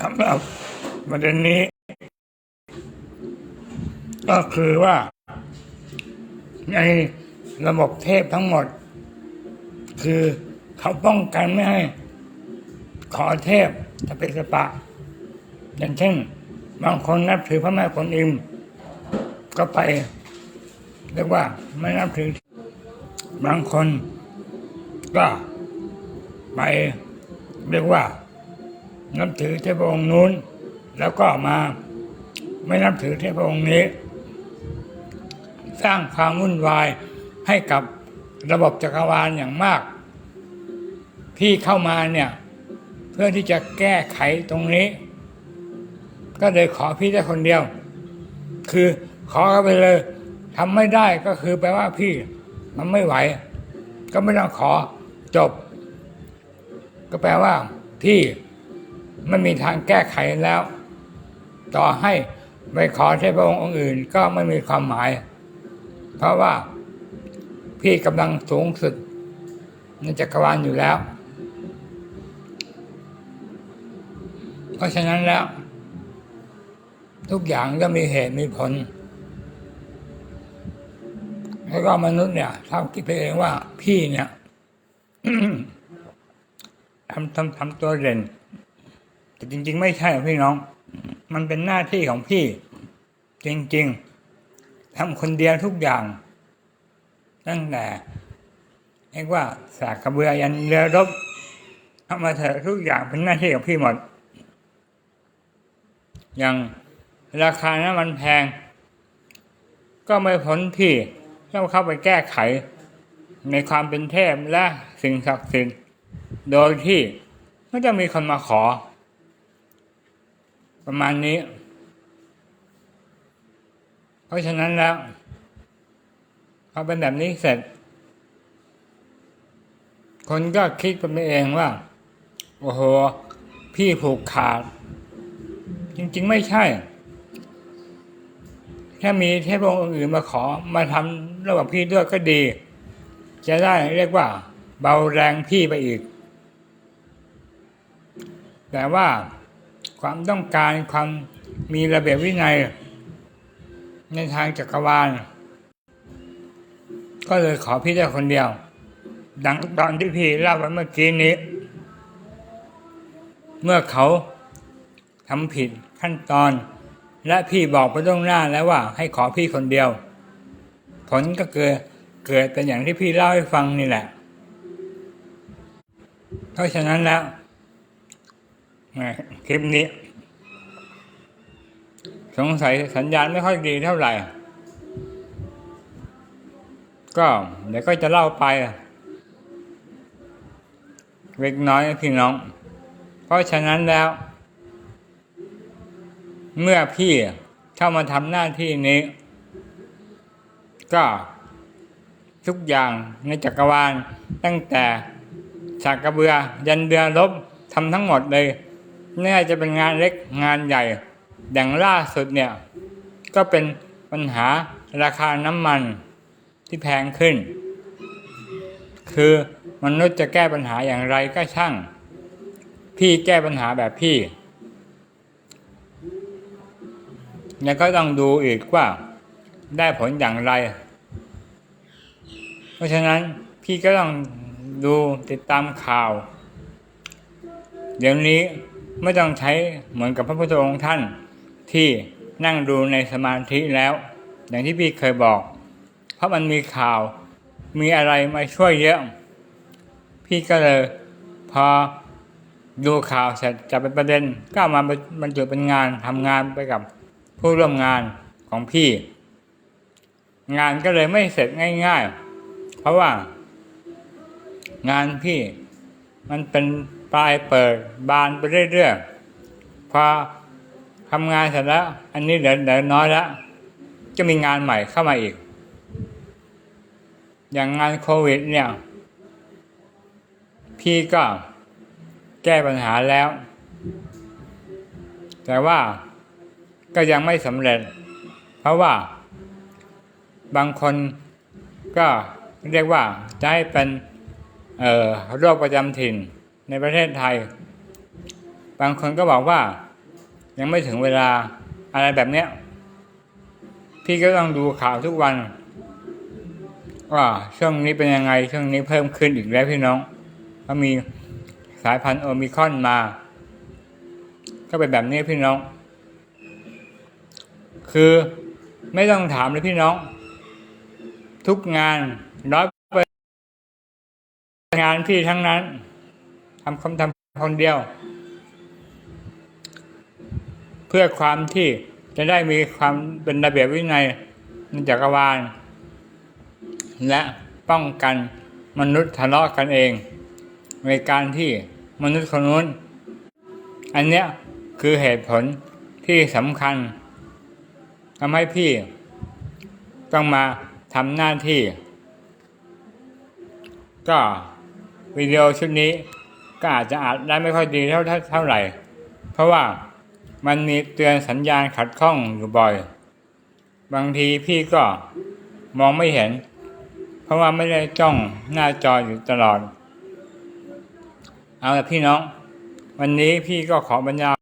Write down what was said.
สำหรับประเด็นนี้ ก็คือว่า ในระบบเทพทั้งหมด คือเขาป้องกันไม่ให้ขอเทพจะเป็นสปะ อย่างเช่น บางคนนับถือพระแม่กวนอิม ก็ไป เรียกว่าไม่นับถือ บางคนก็ไปเรียกว่า นับถือเทพองค์นู้น แล้วก็มาไม่นับถือเทพองค์นี้ สร้างความวุ่นวายให้กับระบบจักรวาลอย่างมาก ที่เข้ามาเนี่ย เพื่อที่จะแก้ไขตรงนี้ ก็เลยขอพี่ได้คนเดียว คือขอเขาไปเลยทำไม่ได้ก็คือแปลว่าพี่มันไม่ไหว ก็ไม่ต้องขอจบ ก็แปลว่าพี่ ไม่มีทางแก้ไขแล้ว ต่อให้ไปขอเทพองค์องค์อื่นก็ไม่มีความหมาย เพราะว่าพี่กำลังสูงสุดในจักรวาลอยู่แล้ว เพราะฉะนั้นแล้ว ทุกอย่างก็มีเหตุมีผล แล้วก็มนุษย์เนี่ยชอบคิดไปเองว่าพี่เนี่ยทำทำทำตัวเด่น แต่จริง ๆ ไม่ใช่พี่น้อง มันเป็นหน้าที่ของพี่ จริง ๆทำคนเดียวทุกอย่าง ตั้งแต่เรียกว่าสากกระเบือยันเรือรบทำมาเถอะทุกอย่างเป็นหน้าที่ของพี่หมด อย่างราคาน้ำมันแพง ก็ไม่พ้นที่ต้องเข้าไปแก้ไข ในความเป็นเทพและสิ่งศักดิ์สิทธิ์โดยที่ไม่ต้องมีคนมาขอ ประมาณนี้ เพราะฉะนั้นแล้วพอเป็นแบบนี้เสร็จ คนก็คิดกันไปเองว่า โอ้โห พี่ผูกขาด จริงๆไม่ใช่ถ้ามีเทพองค์อื่นมาขอมาทำระหว่างพี่ด้วยก็ดี จะได้เรียกว่า เบาแรงพี่ไปอีก แต่ว่า ความต้องการความมีระเบียบวินัย ในทางจักรวาล ก็เลยขอพี่ได้คนเดียว ดังตอนที่พี่เล่าไปเมื่อกี้นี้ เมื่อเขาทำผิดขั้นตอน และพี่บอกไปล่วงหน้าแล้วว่า ให้ขอพี่คนเดียว ผลก็เกิดเกิดเป็นอย่างที่พี่เล่าให้ฟังนี่แหละ เพราะฉะนั้นแล้ว คลิปนี้ สงสัยสัญญาณไม่ค่อยดีเท่าไหร่ ก็เดี๋ยวก็จะเล่าไปเล็กน้อยพี่น้อง เพราะฉะนั้นแล้ว เมื่อพี่เข้ามาทำหน้าที่นี้ ก็ทุกอย่างในจักรวาลตั้งแต่ฉากกระเบือ ยันเรือรบทำทั้งหมดเลย ไม่ว่าจะเป็นงานเล็กงานใหญ่อย่างล่าสุดเนี่ย ก็เป็นปัญหาราคาน้ำมันที่แพงขึ้น คือมนุษย์จะแก้ปัญหาอย่างไรก็ช่าง พี่แก้ปัญหาแบบพี่แล้วก็ต้องดูอีกว่าได้ผลอย่างไร เพราะฉะนั้นพี่ก็ต้องดูติดตามข่าว เดี๋ยวนี้ ไม่ต้องใช้เหมือนกับพระพุทธองค์ท่านที่นั่งดูในสมาธิแล้ว อย่างที่พี่เคยบอก เพราะมันมีข่าวมีอะไรมาช่วยเยอะ พี่ก็เลยพอดูข่าวเสร็จจะเป็นประเด็นก็ามาบรรจุเป็นงานทำงานไปกับผู้ร่วมงานของพี่ งานก็เลยไม่เสร็จง่าย ๆ เพราะว่า งานพี่มันเป็น ปลายเปิดบานไปเรื่อยๆพอทำงานเสร็จแล้ว อันนี้เหลือเหลือน้อยแล้วจะมีงานใหม่เข้ามาอีก อย่างงานโควิดเนี่ย พี่ก็แก้ปัญหาแล้ว แต่ว่าก็ยังไม่สำเร็จ เพราะว่า บางคนก็เรียกว่าจะให้เป็นโรคประจำถิ่น ในประเทศไทย บางคนก็บอกว่า ยังไม่ถึงเวลาอะไรแบบเนี้ย พี่ก็ต้องดูข่าวทุกวัน ว่าช่วงนี้เป็นยังไงช่วงนี้เพิ่มขึ้นอีกแล้วพี่น้องก็มีสายพันธุ์โอมิคอนมา ก็เป็นแบบนี้พี่น้อง คือไม่ต้องถามเลยพี่น้อง ทุกงานร้อยเปอร์งานพี่ทั้งนั้น ทำคำทำคนเดียว เพื่อความที่จะได้มีความเป็นระเบียบวินัยในจักรวาล และป้องกันมนุษย์ทะเลาะกันเอง ในการที่มนุษย์คนนู้น อันเนี้ยคือเหตุผลที่สำคัญทำให้พี่ต้องมาทำหน้าที่ ก็วิดีโอชุดนี้ ก็อาจจะอาจได้ไม่ค่อยดีเท่าเท่าไหร่ เพราะว่ามันมีเตือนสัญญาณขัดข้องอยู่บ่อย บางทีพี่ก็มองไม่เห็น เพราะว่าไม่ได้จ้องหน้าจออยู่ตลอด เอาละพี่น้อง วันนี้พี่ก็ขอบรรยาย